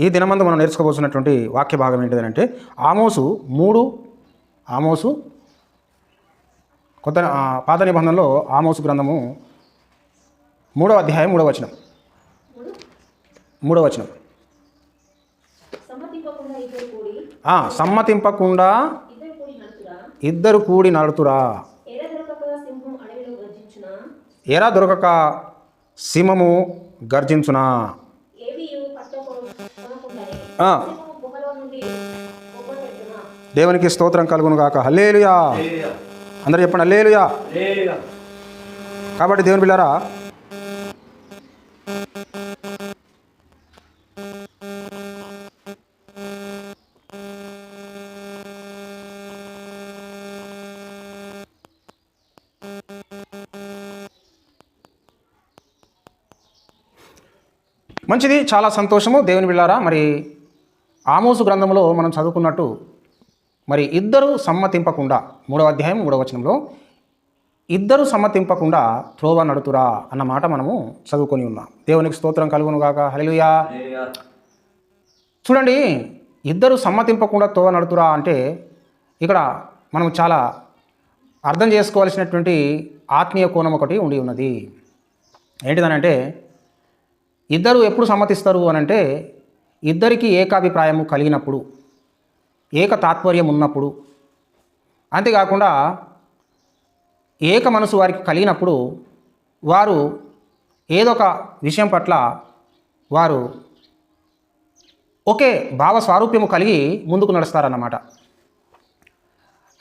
ఈ దినమందు మనం నేర్చుకోబోతున్నటువంటి వాక్య భాగం ఏంటిదంటే ఆమోసు మూడు ఆమోసు కొత్త పాత నిబంధనలో ఆమోసు గ్రంథము మూడవ అధ్యాయం మూడవ వచనం. మూడవ వచనం. సమ్మతింపకుండా ఇద్దరు కూడి నడుతురా. ఎరా దొరకక సింహము గర్జించునా? దేవునికి స్తోత్రం కలుగును గాక. హల్లేలుయా. అందరూ చెప్పండి హల్లేలుయా. కాబట్టి దేవుని పిల్లరా మంచిది చాలా సంతోషము. దేవుని బిళ్ళారా? మరి ఆమోసు గ్రంథంలో మనం చదువుకున్నట్టు మరి ఇద్దరు సమ్మతింపకుండా మూడవ అధ్యాయం మూడవ వచనంలో ఇద్దరు సమ్మతింపకుండా త్రోవ నడుతురా అన్న మాట మనము చదువుకొని ఉన్నాం. దేవునికి స్తోత్రం కలుగును గాక. హల్లెలూయా. చూడండి ఇద్దరు సమ్మతింపకుండా త్రోవ నడుతురా అంటే ఇక్కడ మనం చాలా అర్థం చేసుకోవాల్సినటువంటి ఆత్మీయ కోణం ఒకటి ఉండి ఉన్నది. ఏంటిదనంటే ఇద్దరు ఎప్పుడు సమ్మతిస్తారు అనంటే ఇద్దరికీ ఏకాభిప్రాయము కలిగినప్పుడు ఏక తాత్పర్యం ఉన్నప్పుడు అంతేకాకుండా ఏక మనసు వారికి కలిగినప్పుడు వారు ఏదో ఒక విషయం పట్ల వారు ఒకే భావ స్వారూప్యము కలిగి ముందుకు నడుస్తారన్నమాట.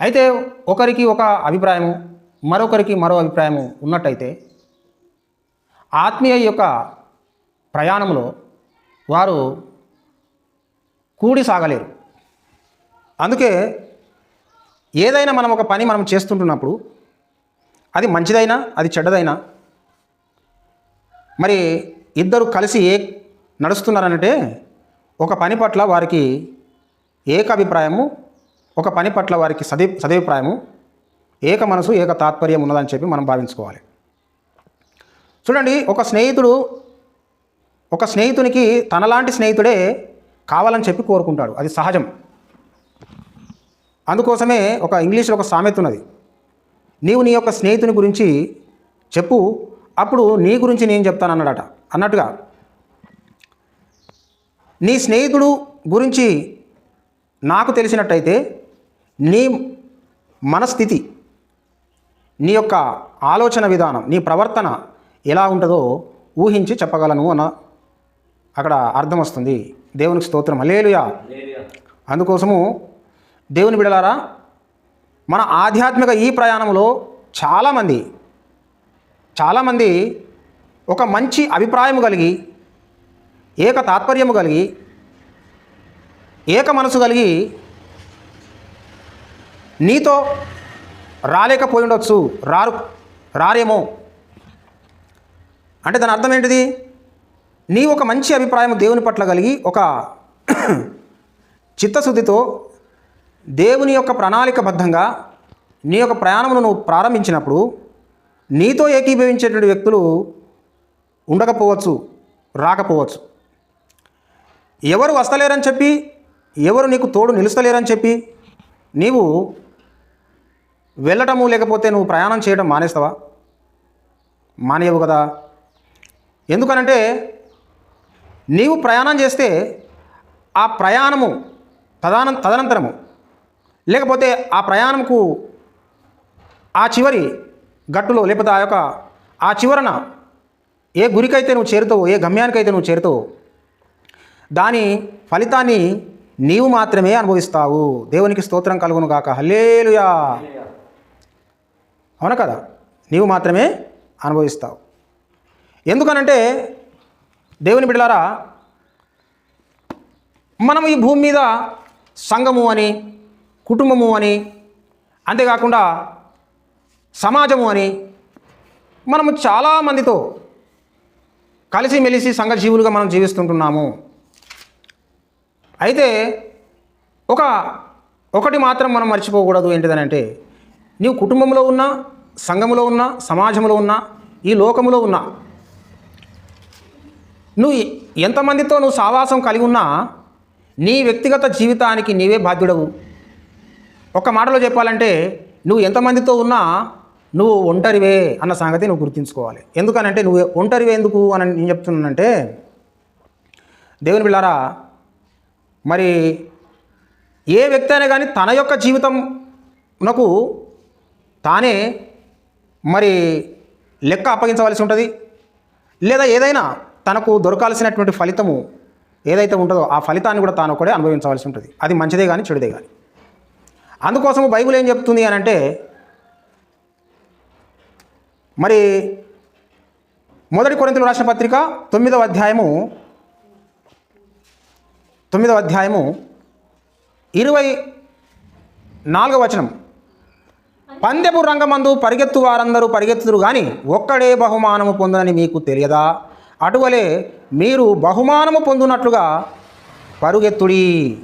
అయితే ఒకరికి ఒక అభిప్రాయము మరొకరికి మరో అభిప్రాయము ఉన్నట్టయితే ఆత్మీయ యొక్క ప్రయాణంలో వారు కూడి సాగలేరు. అందుకే ఏదైనా మనం ఒక పని మనం చేస్తుంటున్నప్పుడు అది మంచిదైనా అది చెడ్డదైనా మరి ఇద్దరు కలిసి ఏ నడుస్తున్నారనంటే ఒక పని పట్ల వారికి ఏక అభిప్రాయము ఒక పని పట్ల వారికి సది సదభిప్రాయము ఏక మనసు ఏక తాత్పర్యం ఉన్నదని చెప్పి మనం భావించుకోవాలి. చూడండి ఒక స్నేహితుడు ఒక స్నేహితునికి తనలాంటి స్నేహితుడే కావాలని చెప్పి కోరుకుంటాడు. అది సహజం. అందుకోసమే ఒక ఇంగ్లీష్లో ఒక సామెత ఉన్నది. నీవు నీ యొక్క స్నేహితుని గురించి చెప్పు అప్పుడు నీ గురించి నేను చెప్తాను అన్నాడట. అన్నట్టుగా నీ స్నేహితుడు గురించి నాకు తెలిసినట్టయితే నీ మనస్థితి నీ యొక్క ఆలోచన విధానం నీ ప్రవర్తన ఎలా ఉంటుందో ఊహించి చెప్పగలను అన్న అక్కడ అర్థం వస్తుంది. దేవునికి స్తోత్రం. హల్లేలుయా. అందుకోసము దేవుని బిడలారా మన ఆధ్యాత్మిక ఈ ప్రయాణంలో చాలామంది చాలామంది ఒక మంచి అభిప్రాయం కలిగి ఏక తాత్పర్యము కలిగి ఏక మనసు కలిగి నీతో రాలేకపోయి ఉండొచ్చు రారు రారేమో. అంటే దాని అర్థం ఏంటిది? నీ ఒక మంచి అభిప్రాయం దేవుని పట్ల కలిగి ఒక చిత్తశుద్ధితో దేవుని యొక్క ప్రణాళికబద్ధంగా నీ యొక్క ప్రయాణమును నువ్వు ప్రారంభించినప్పుడు నీతో ఏకీభవించేటువంటి వ్యక్తులు ఉండకపోవచ్చు రాకపోవచ్చు. ఎవరు వస్తలేరని చెప్పి ఎవరు నీకు తోడు నిలుస్తలేరని చెప్పి నీవు వెళ్ళటము లేకపోతే నువ్వు ప్రయాణం చేయడం మానేస్తావా? మానేయవు కదా. ఎందుకనంటే నీవు ప్రయాణం చేస్తే ఆ ప్రయాణము తదాన తదనంతరము. లేకపోతే ఆ ప్రయాణంకు ఆ చివరి గట్టులో లేకపోతే ఆ యొక్క ఆ చివరన ఏ గురికైతే నువ్వు చేరుతావో ఏ గమ్యానికైతే నువ్వు చేరుతావో దాని ఫలితాన్ని నీవు మాత్రమే అనుభవిస్తావు. దేవునికి స్తోత్రం కలుగును కాక హల్లేలుయా. అవునా కదా? నీవు మాత్రమే అనుభవిస్తావు. ఎందుకనంటే దేవుని బిడ్డలారా మనం ఈ భూమి మీద సంఘము అని కుటుంబము అని అంతేకాకుండా సమాజము అని మనము చాలామందితో కలిసిమెలిసి సంఘజీవులుగా మనం జీవిస్తుంటున్నాము. అయితే ఒక ఒకటి మాత్రం మనం మర్చిపోకూడదు ఏంటిదనంటే నీవు కుటుంబంలో ఉన్నా సంఘములో ఉన్నా సమాజంలో ఉన్నా ఈ లోకములో ఉన్నా నువ్వు ఎంతమందితో నువ్వు సావాసం కలిగి ఉన్నా నీ వ్యక్తిగత జీవితానికి నీవే బాధ్యుడవు. ఒక మాటలో చెప్పాలంటే నువ్వు ఎంతమందితో ఉన్నా నువ్వు ఒంటరివే అన్న సంగతి నువ్వు గుర్తుంచుకోవాలి. ఎందుకనంటే నువ్వు ఒంటరివే ఎందుకు అని నేను చెప్తున్నానంటే దేవుని బిళ్ళారా మరి ఏ వ్యక్తి అయినా కానీ తన యొక్క జీవితంనకు తానే మరి లెక్క అప్పగించవలసి ఉంటుంది. లేదా ఏదైనా తనకు దొరకాల్సినటువంటి ఫలితము ఏదైతే ఉంటుందో ఆ ఫలితాన్ని కూడా తాను ఒకడే అనుభవించవలసి ఉంటుంది. అది మంచిదే కానీ చెడుదే కానీ అందుకోసం బైబిల్ ఏం చెప్తుంది అని అంటే మరి మొదటి కొరింతలు రాసిన పత్రిక తొమ్మిదవ అధ్యాయము తొమ్మిదవ అధ్యాయము ఇరవై నాలుగవ వచనం. పందెపు రంగమందు పరిగెత్తు వారందరూ పరిగెత్తురు కానీ ఒక్కడే బహుమానము పొందనని మీకు తెలియదా? అటువలే మీరు బహుమానము పొందునట్లుగా పరుగెత్తుడి.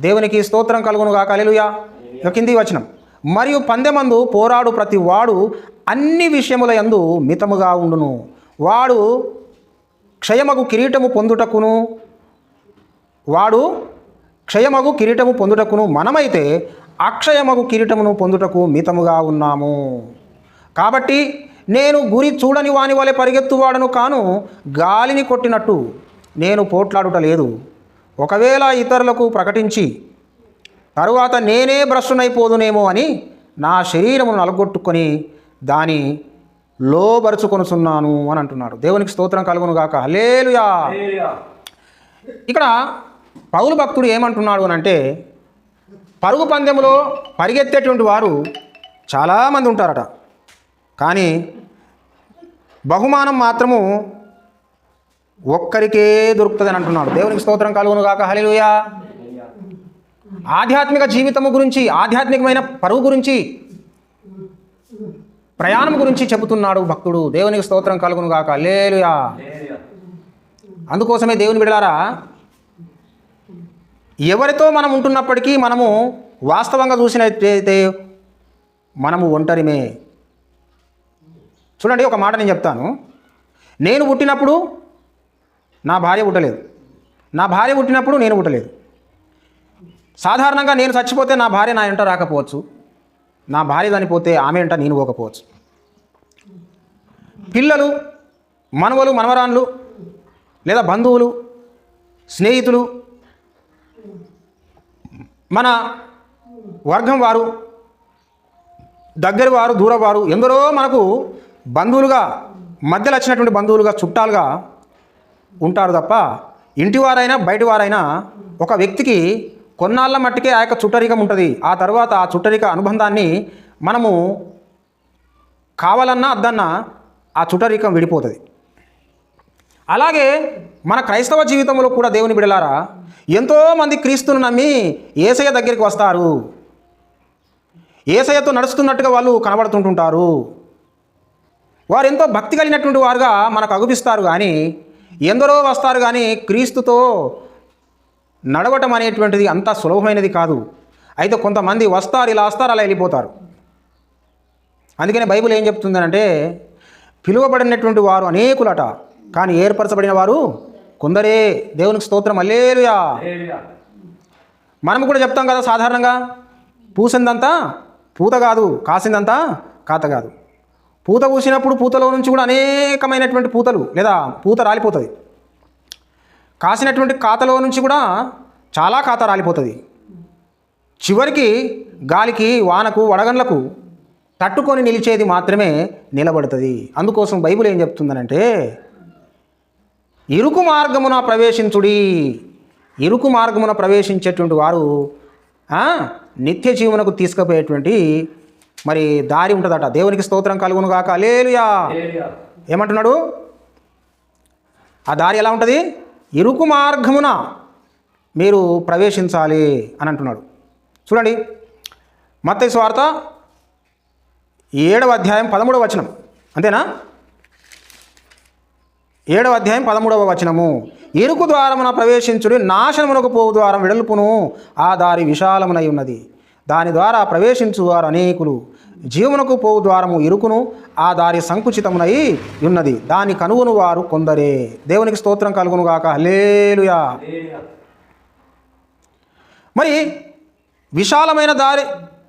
దేవునికి స్తోత్రం కలుగును కాక అలెలుయా కింది వచనం. మరియు పందెమందు పోరాడు ప్రతి వాడు అన్ని విషయముల యందు మితముగా ఉండును. వాడు క్షయమగు కిరీటము పొందుటకును వాడు క్షయమగు కిరీటము పొందుటకును మనమైతే అక్షయమగు కిరీటమును పొందుటకు మితముగా ఉన్నాము. కాబట్టి నేను గురి చూడని వాని వలె పరిగెత్తువాడను కాను గాలిని కొట్టినట్టు నేను పోట్లాడుట లేదు. ఒకవేళ ఇతరులకు ప్రకటించి తరువాత నేనే భ్రష్టునైపోదునేమో అని నా శరీరమును నలగొట్టుకొని దాని లోబరుచుకొనుచున్నాను అని అంటున్నాడు. దేవునికి స్తోత్రం కలుగును గాక. హలేలుయా ఇక్కడ పౌలు భక్తుడు ఏమంటున్నాడు అని అంటే పరుగు పందెంలో పరిగెత్తేటువంటి వారు చాలామంది ఉంటారట. కానీ బహుమానం మాత్రము ఒక్కరికే దొరుకుతుంది అని అంటున్నాడు. దేవునికి స్తోత్రం కలుగును కాక హలిలుయా ఆధ్యాత్మిక జీవితము గురించి ఆధ్యాత్మికమైన పరువు గురించి ప్రయాణం గురించి చెబుతున్నాడు భక్తుడు. దేవునికి స్తోత్రం కలుగును గాక. లేలుయా అందుకోసమే దేవుని బిడలారా ఎవరితో మనం ఉంటున్నప్పటికీ మనము వాస్తవంగా చూసినట్లయితే మనము ఒంటరిమే. చూడండి ఒక మాట నేను చెప్తాను. నేను పుట్టినప్పుడు నా భార్య పుట్టలేదు. నా భార్య పుట్టినప్పుడు నేను పుట్టలేదు. సాధారణంగా నేను చచ్చిపోతే నా భార్య నా ఎంట రాకపోవచ్చు. నా భార్య చనిపోతే ఆమె ఎంట నేను పోకపోవచ్చు. పిల్లలు మనవలు మనవరాన్లు లేదా బంధువులు స్నేహితులు మన వర్గం వారు దగ్గర వారు దూర వారు ఎందరో మనకు బంధువులుగా మధ్యలో వచ్చినటువంటి బంధువులుగా చుట్టాలుగా ఉంటారు తప్ప ఇంటివారైనా బయటివారైనా వారైనా ఒక వ్యక్తికి కొన్నాళ్ళ మట్టికే ఆ యొక్క చుట్టరికం ఉంటుంది. ఆ తర్వాత ఆ చుట్టరిక అనుబంధాన్ని మనము కావాలన్నా అద్దన్నా ఆ చుట్టరికం విడిపోతుంది. అలాగే మన క్రైస్తవ జీవితంలో కూడా దేవుని బిడలారా ఎంతోమంది క్రీస్తును నమ్మి ఏసయ్య దగ్గరికి వస్తారు. ఏసయ్యతో నడుస్తున్నట్టుగా వాళ్ళు కనబడుతుంటుంటారు. వారు ఎంతో భక్తి కలిగినటువంటి వారుగా మనకు అగుపిస్తారు కానీ ఎందరో వస్తారు కానీ క్రీస్తుతో నడవటం అనేటువంటిది అంత సులభమైనది కాదు. అయితే కొంతమంది వస్తారు ఇలా వస్తారు అలా వెళ్ళిపోతారు. అందుకనే బైబిల్ ఏం చెప్తుందనంటే పిలువబడినటువంటి వారు అనేకులట కానీ ఏర్పరచబడిన వారు కొందరే. దేవునికి స్తోత్రం అల్లేలుయా మనం కూడా చెప్తాం కదా సాధారణంగా పూసిందంతా పూత కాదు కాసిందంతా కాత కాదు. పూత పూసినప్పుడు పూతలో నుంచి కూడా అనేకమైనటువంటి పూతలు లేదా పూత రాలిపోతుంది. కాసినటువంటి కాతలో నుంచి కూడా చాలా ఖాత రాలిపోతుంది. చివరికి గాలికి వానకు వడగండ్లకు తట్టుకొని నిలిచేది మాత్రమే నిలబడుతుంది. అందుకోసం బైబిల్ ఏం చెప్తుందనంటే ఇరుకు మార్గమున ప్రవేశించుడి. ఇరుకు మార్గమున ప్రవేశించేటువంటి వారు నిత్య జీవనకు తీసుకుపోయేటువంటి మరి దారి ఉంటుందట. దేవునికి స్తోత్రం కలుగును గాక. లేలుయా ఏమంటున్నాడు? ఆ దారి ఎలా ఉంటుంది? ఇరుకు మార్గమున మీరు ప్రవేశించాలి అని అంటున్నాడు. చూడండి. మత్తయి స్వార్త ఏడవ అధ్యాయం పదమూడవ వచనం. అంతేనా? ఏడవ అధ్యాయం పదమూడవ వచనము. ఇరుకు ద్వారమున ప్రవేశించుడి నాశనమునకు పోవు ద్వారం వెడల్పును. ఆ దారి విశాలమునై ఉన్నది. దాని ద్వారా ప్రవేశించు వారు అనేకులు. జీవనకు పోవు ద్వారము ఇరుకును ఆ దారి సంకుచితమునై ఉన్నది. దాని కనుగొను వారు కొందరే. దేవునికి స్తోత్రం కలుగును గాక. మరి విశాలమైన దారి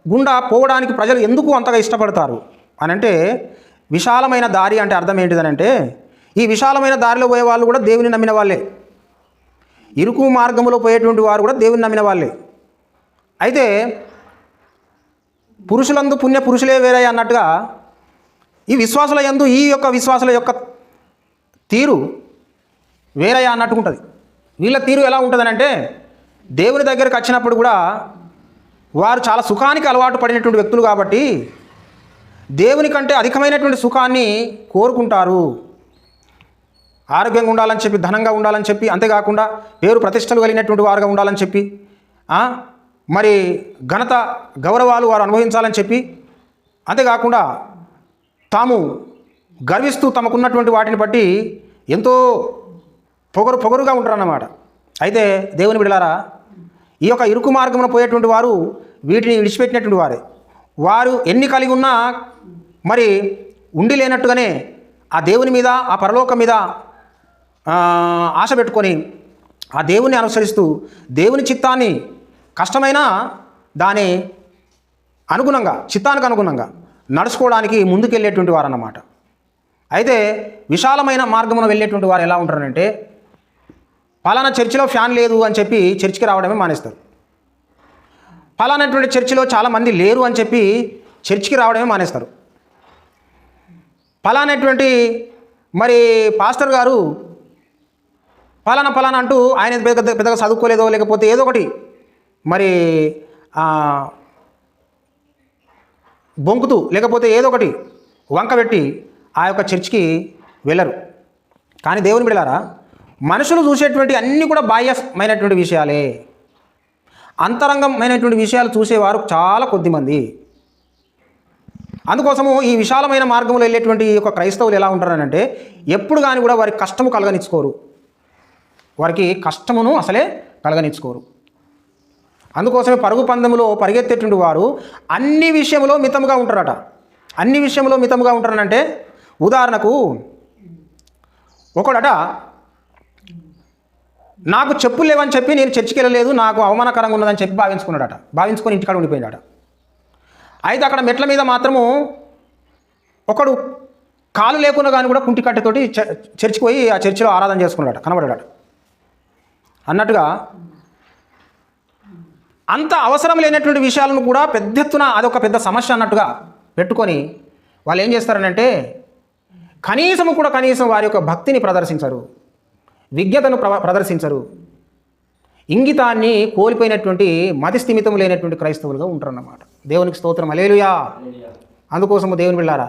గుండా పోవడానికి ప్రజలు ఎందుకు అంతగా ఇష్టపడతారు? అని అంటే విశాలమైన దారి అంటే అర్థం ఏంటిదనంటే ఈ విశాలమైన దారిలో పోయే వాళ్ళు కూడా దేవుని నమ్మిన వాళ్ళే. ఇరుకు మార్గంలో పోయేటువంటి వారు కూడా దేవుని నమ్మిన వాళ్ళే. అయితే పురుషులందు పుణ్య పురుషులే వేరే అన్నట్టుగా ఈ విశ్వాసుల యందు ఈ యొక్క విశ్వాసుల యొక్క తీరు వేరే అన్నట్టుకుంటుంది. వీళ్ళ తీరు ఎలా ఉంటుందనంటే దేవుని దగ్గరకు వచ్చినప్పుడు కూడా వారు చాలా సుఖానికి అలవాటు పడినటువంటి వ్యక్తులు కాబట్టి దేవుని కంటే అధికమైనటువంటి సుఖాన్ని కోరుకుంటారు. ఆరోగ్యంగా ఉండాలని చెప్పి ధనంగా ఉండాలని చెప్పి అంతేకాకుండా పేరు ప్రతిష్టలు కలిగినటువంటి వారుగా ఉండాలని చెప్పి మరి ఘనత గౌరవాలు వారు అనుభవించాలని చెప్పి అంతేకాకుండా తాము గర్విస్తూ తమకున్నటువంటి వాటిని బట్టి ఎంతో పొగరు పొగరుగా ఉంటారన్నమాట. అయితే దేవుని బిడలారా ఈ యొక్క ఇరుకు మార్గమున పోయేటువంటి వారు వీటిని విడిచిపెట్టినటువంటి వారే. వారు ఎన్ని కలిగి ఉన్నా మరి ఉండి లేనట్టుగానే ఆ దేవుని మీద ఆ పరలోకం మీద ఆశ పెట్టుకొని ఆ దేవుని అనుసరిస్తూ దేవుని చిత్తాన్ని కష్టమైనా దాని అనుగుణంగా చిత్తానికి అనుగుణంగా నడుచుకోవడానికి ముందుకెళ్ళేటువంటి వారు అన్నమాట అయితే విశాలమైన మార్గమున వెళ్ళేటువంటి వారు ఎలా ఉంటారంటే పలానా చర్చిలో ఫ్యాన్ లేదు అని చెప్పి చర్చికి రావడమే మానేస్తారు. పలానటువంటి చర్చిలో చాలామంది లేరు అని చెప్పి చర్చికి రావడమే మానేస్తారు. పలానటువంటి మరి పాస్టర్ గారు పలానా పలానా అంటూ ఆయన పెద్ద పెద్దగా చదువుకోలేదో లేకపోతే ఏదో ఒకటి మరి బొంకుతూ లేకపోతే ఏదో ఒకటి వంక పెట్టి ఆ యొక్క చర్చికి వెళ్ళరు. కానీ దేవుని బిడలారా మనుషులు చూసేటువంటి అన్నీ కూడా బాహ్యమైనటువంటి విషయాలే. అంతరంగమైనటువంటి విషయాలు చూసేవారు చాలా కొద్దిమంది. అందుకోసము ఈ విశాలమైన మార్గంలో వెళ్ళేటువంటి ఈ యొక్క క్రైస్తవులు ఎలా ఉంటారనంటే ఎప్పుడు కానీ కూడా వారికి కష్టము కలగనిచ్చుకోరు. వారికి కష్టమును అసలే కలగనిచ్చుకోరు. అందుకోసమే పరుగు పందెంలో పరిగెత్తేటువంటి వారు అన్ని విషయంలో మితముగా ఉంటారట. అన్ని విషయంలో మితముగా ఉంటారనంటే ఉదాహరణకు ఒకడట నాకు చెప్పులు లేవని చెప్పి నేను చర్చికి వెళ్ళలేదు నాకు అవమానకరంగా ఉన్నదని చెప్పి భావించుకున్నాడట. భావించుకొని ఇంటికాడ ఉండిపోయినాడట అయితే అక్కడ మెట్ల మీద మాత్రము ఒకడు కాలు లేకుండా కానీ కూడా కుంటి కట్టెతోటి చ- చర్చికి పోయి ఆ చర్చిలో ఆరాధన చేసుకున్నాడట కనబడ్డాడట. అన్నట్టుగా అంత అవసరం లేనటువంటి విషయాలను కూడా పెద్ద ఎత్తున అదొక పెద్ద సమస్య అన్నట్టుగా పెట్టుకొని వాళ్ళు ఏం చేస్తారనంటే కనీసము కూడా కనీసం వారి యొక్క భక్తిని ప్రదర్శించరు విజ్ఞతను ప్ర ప్రదర్శించరు. ఇంగితాన్ని కోల్పోయినటువంటి మతి స్థిమితం లేనటువంటి క్రైస్తవులుగా ఉంటారన్నమాట. దేవునికి స్తోత్రం. అలేలుయా అందుకోసము దేవుని వెళ్ళారా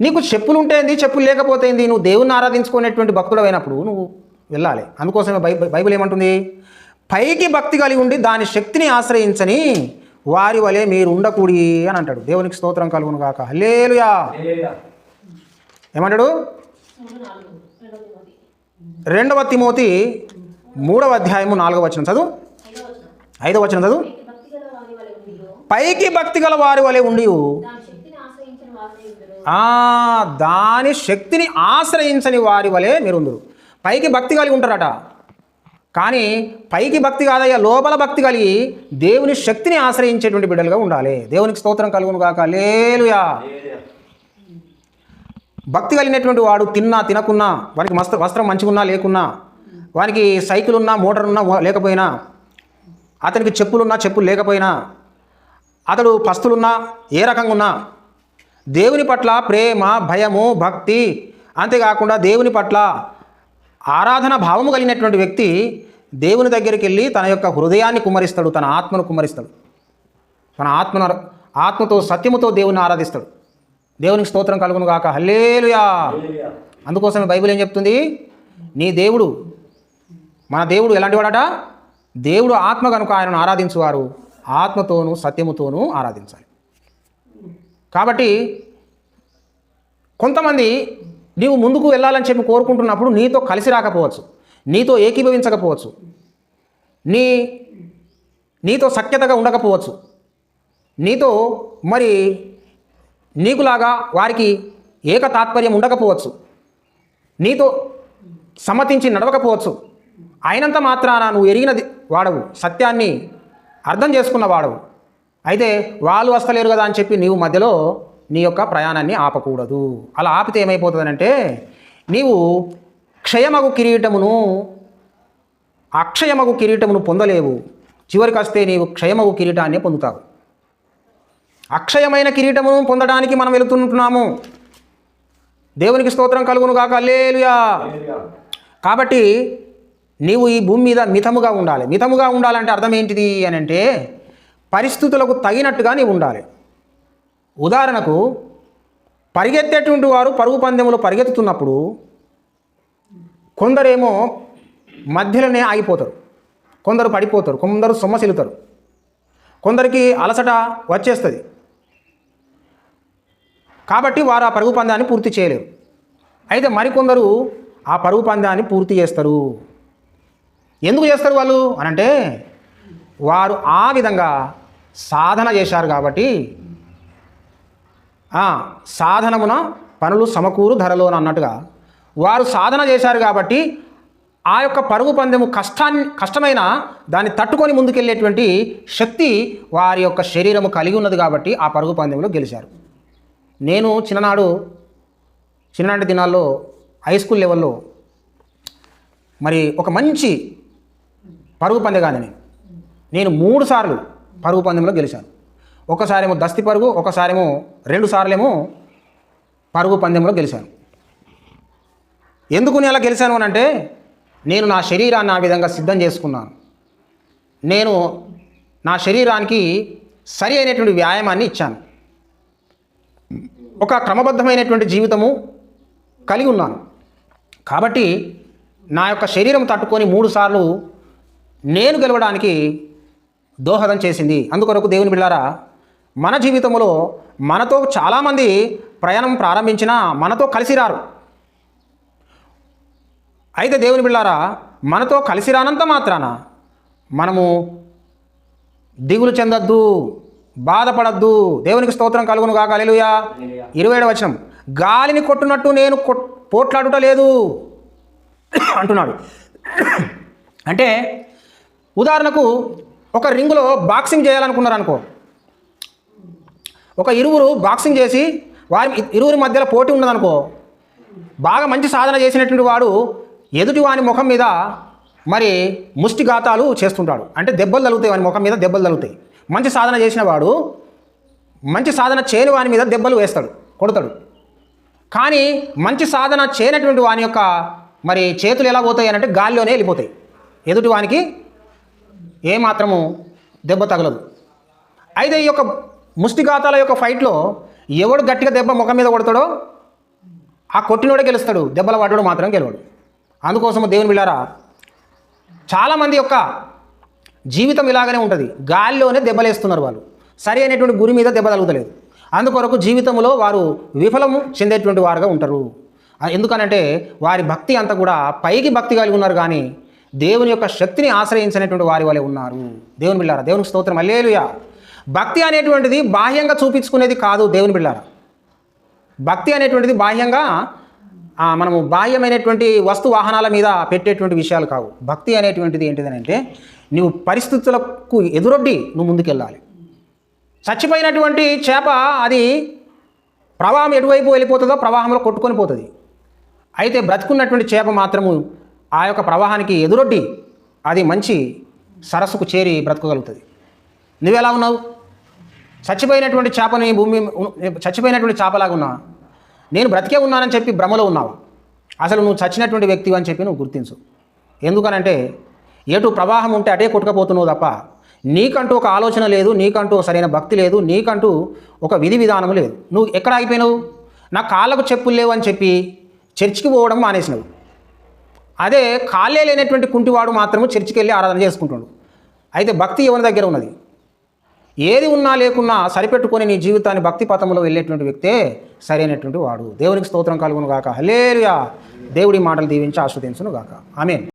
నీకు చెప్పులు ఉంటేంది చెప్పులు లేకపోతే ఏంది? నువ్వు దేవుని ఆరాధించుకునేటువంటి భక్తుడు అయినప్పుడు నువ్వు వెళ్ళాలి. అందుకోసమే బైబిల్ ఏమంటుంది? పైకి భక్తి కలిగి ఉండి దాని శక్తిని ఆశ్రయించని వారి వలె మీరు ఉండకూడి అని అంటాడు. దేవునికి స్తోత్రం కలుగును కాక హల్లేలుయా. ఏమంటాడు? రెండవ తిమోతి మూడవ అధ్యాయము నాలుగవ వచనం. చదువు. ఐదవ వచనం చదువు. పైకి భక్తి గల వారి వలె ఉండి దాని శక్తిని ఆశ్రయించని వారి వలె మీరు పైకి భక్తి కలిగి ఉంటారట. కానీ పైకి భక్తి కాదయ్యా లోపల భక్తి కలిగి దేవుని శక్తిని ఆశ్రయించేటువంటి బిడ్డలుగా ఉండాలి. దేవునికి స్తోత్రం కలుగును కాక లేలుయా భక్తి కలిగినటువంటి వాడు తిన్నా తినకున్నా వానికి వస్త్ర వస్త్రం మంచిగున్నా లేకున్నా వానికి సైకిల్ ఉన్నా మోటార్ ఉన్నా లేకపోయినా అతనికి చెప్పులున్నా చెప్పులు లేకపోయినా అతడు పస్తులున్నా ఏ రకంగా ఉన్నా దేవుని పట్ల ప్రేమ భయము భక్తి అంతేకాకుండా దేవుని పట్ల ఆరాధన భావము కలిగినటువంటి వ్యక్తి దేవుని దగ్గరికి వెళ్ళి తన యొక్క హృదయాన్ని కుమ్మరిస్తాడు తన ఆత్మను కుమ్మరిస్తాడు తన ఆత్మను ఆత్మతో సత్యముతో దేవుని ఆరాధిస్తాడు. దేవునికి స్తోత్రం కలుగును గాక. హల్లేలుయా. అందుకోసమే బైబిల్ ఏం చెప్తుంది? నీ దేవుడు మన దేవుడు ఎలాంటి వాడట దేవుడు ఆత్మ కనుక ఆయనను ఆరాధించువారు ఆత్మతోనూ సత్యముతోనూ ఆరాధించాలి. కాబట్టి కొంతమంది నీవు ముందుకు వెళ్ళాలని చెప్పి కోరుకుంటున్నప్పుడు నీతో కలిసి రాకపోవచ్చు. నీతో ఏకీభవించకపోవచ్చు. నీ నీతో సఖ్యతగా ఉండకపోవచ్చు. నీతో మరి నీకులాగా వారికి ఏక తాత్పర్యం ఉండకపోవచ్చు. నీతో సమ్మతించి నడవకపోవచ్చు. అయినంత మాత్రాన నువ్వు ఎరిగినది వాడవు. సత్యాన్ని అర్థం చేసుకున్న వాడవు. అయితే వాళ్ళు వస్తలేరు కదా అని చెప్పి నీవు మధ్యలో నీ యొక్క ప్రయాణాన్ని ఆపకూడదు. అలా ఆపితే ఏమైపోతుందనంటే నీవు క్షయమగు కిరీటమును అక్షయమగు కిరీటమును పొందలేవు. చివరికి వస్తే నీవు క్షయమగు కిరీటాన్ని పొందుతావు. అక్షయమైన కిరీటమును పొందడానికి మనం వెళుతుంటున్నాము. దేవునికి స్తోత్రం కలుగును కాక అల్లేలుయా కాబట్టి నీవు ఈ భూమి మీద మితముగా ఉండాలి. మితముగా ఉండాలంటే అర్థం ఏంటిది అని అంటే పరిస్థితులకు తగినట్టుగా నీవు ఉండాలి. ఉదాహరణకు పరిగెత్తేటువంటి వారు పరుగు పందెంలో పరిగెత్తుతున్నప్పుడు కొందరేమో మధ్యలోనే ఆగిపోతారు. కొందరు పడిపోతారు. కొందరు సొమ్మసిలుతారు కొందరికి అలసట వచ్చేస్తుంది. కాబట్టి వారు ఆ పరుగు పందాన్ని పూర్తి చేయలేరు. అయితే మరికొందరు ఆ పరుగు పందాన్ని పూర్తి చేస్తారు. ఎందుకు చేస్తారు వాళ్ళు? అనంటే వారు ఆ విధంగా సాధన చేశారు కాబట్టి సాధనమున పనులు సమకూరు ధరలోన అన్నట్టుగా. వారు సాధన చేశారు కాబట్టి ఆ యొక్క పరుగు పందెము కష్టాన్ని కష్టమైన దాన్ని తట్టుకొని ముందుకెళ్ళేటువంటి శక్తి వారి యొక్క శరీరము కలిగి ఉన్నది కాబట్టి ఆ పరుగు పందెంలో గెలిచారు. నేను చిన్ననాడు చిన్ననాటి దినాల్లో హై స్కూల్ లెవెల్లో మరి ఒక మంచి పరుగు పందెగాని నేను మూడు సార్లు పరుగు పందెంలో గెలిచాను. ఒకసారేమో దస్తి పరుగు ఒకసారేమో రెండు సార్లేమో పరుగు పందెంలో గెలిచాను. ఎందుకు నేను అలా గెలిచాను అని అంటే నేను నా శరీరాన్ని ఆ విధంగా సిద్ధం చేసుకున్నాను. నేను నా శరీరానికి సరి అయినటువంటి వ్యాయామాన్ని ఇచ్చాను. ఒక క్రమబద్ధమైనటువంటి జీవితము కలిగి ఉన్నాను. కాబట్టి నా యొక్క శరీరం తట్టుకొని మూడుసార్లు నేను గెలవడానికి దోహదం చేసింది. అందుకొరకు దేవుని బిళ్ళారా మన జీవితంలో మనతో చాలామంది ప్రయాణం ప్రారంభించినా మనతో కలిసి రారు. అయితే దేవుని బిళ్ళారా మనతో కలిసి రానంత మాత్రాన మనము దిగులు చెందొద్దు బాధపడద్దు. దేవునికి స్తోత్రం కలుగును కాక అలెలుయా ఇరవై ఏడవ వచనం. గాలిని కొట్టునట్టు నేను కొట్ పోట్లాడుట లేదు. అంటున్నాడు. అంటే ఉదాహరణకు ఒక రింగులో బాక్సింగ్ చేయాలనుకున్నారు అనుకో ఒక ఇరువురు బాక్సింగ్ చేసి వారి ఇరువురి మధ్యలో పోటీ ఉన్నదనుకో బాగా మంచి సాధన చేసినటువంటి వాడు ఎదుటి వాని ముఖం మీద మరి ముష్టిఘాతాలు చేస్తుంటాడు. అంటే దెబ్బలు తగులుతాయి వాని ముఖం మీద దెబ్బలు తగులుతాయి. మంచి సాధన చేసిన వాడు మంచి సాధన చేయని వాని మీద దెబ్బలు వేస్తాడు కొడతాడు. కానీ మంచి సాధన చేయనటువంటి వాని యొక్క మరి చేతులు ఎలా పోతాయి అని అంటే గాలిలోనే వెళ్ళిపోతాయి. ఎదుటి వానికి ఏమాత్రము దెబ్బ తగలదు. అయితే ఈ యొక్క ముష్టిఘాతాల యొక్క ఫైట్లో ఎవడు గట్టిగా దెబ్బ ముఖం మీద కొడతాడో ఆ కొట్టినోడే గెలుస్తాడు. దెబ్బల పడ్డాడు మాత్రం గెలవడు. అందుకోసం దేవుని పిల్లారా చాలామంది యొక్క జీవితం ఇలాగనే ఉంటుంది. గాలిలోనే దెబ్బలేస్తున్నారు వాళ్ళు. సరి అయినటువంటి గురి మీద దెబ్బ తగులుతలేదు. అందుకొరకు జీవితంలో వారు విఫలము చెందేటువంటి వారుగా ఉంటారు. ఎందుకనంటే వారి భక్తి అంతా కూడా పైకి భక్తి కలిగి ఉన్నారు కానీ దేవుని యొక్క శక్తిని ఆశ్రయించినటువంటి వారి వలె ఉన్నారు. దేవుని బిళ్ళారా దేవునికి స్తోత్రం. అల్లేలుయా భక్తి అనేటువంటిది బాహ్యంగా చూపించుకునేది కాదు దేవుని బిళ్ళారా? భక్తి అనేటువంటిది బాహ్యంగా మనము బాహ్యమైనటువంటి వస్తు వాహనాల మీద పెట్టేటువంటి విషయాలు కావు. భక్తి అనేటువంటిది ఏంటిదని అంటే నువ్వు పరిస్థితులకు ఎదురొడ్డి నువ్వు ముందుకెళ్ళాలి. చచ్చిపోయినటువంటి చేప అది ప్రవాహం ఎటువైపు వెళ్ళిపోతుందో ప్రవాహంలో కొట్టుకొని పోతుంది. అయితే బ్రతుకున్నటువంటి చేప మాత్రము ఆ యొక్క ప్రవాహానికి ఎదురొడ్డి అది మంచి సరస్సుకు చేరి బ్రతకగలుగుతుంది. నువ్వెలా ఉన్నావు? చచ్చిపోయినటువంటి చేపని భూమి చచ్చిపోయినటువంటి చేపలాగా ఉన్నా నేను బ్రతికే ఉన్నానని చెప్పి భ్రమలో ఉన్నావు? అసలు నువ్వు చచ్చినటువంటి వ్యక్తివి అని చెప్పి నువ్వు గుర్తించు. ఎందుకనంటే ఎటు ప్రవాహం ఉంటే అటే కొట్టుకపోతున్నావు తప్ప నీకంటూ ఒక ఆలోచన లేదు నీకంటూ సరైన భక్తి లేదు నీకంటూ ఒక విధి విధానం లేదు. నువ్వు ఎక్కడ ఆగిపోయినావు? నా కాళ్ళకు చెప్పులు లేవు అని చెప్పి చర్చికి పోవడం మానేసినావు. అదే కాళ్ళే లేనటువంటి కుంటివాడు మాత్రము చర్చికి వెళ్ళి ఆరాధన చేసుకుంటాడు అయితే భక్తి ఎవరి దగ్గర ఉన్నది? ఏది ఉన్నా లేకున్నా సరిపెట్టుకొని నీ జీవితాన్ని భక్తి పథంలో వెళ్ళేటువంటి వ్యక్తే సరైనటువంటి వాడు. దేవునికి స్తోత్రం కలుగును గాక. హలేలుయా దేవుడి మాటలు దీవించి ఆస్వాదించును గాక. ఆమెన్.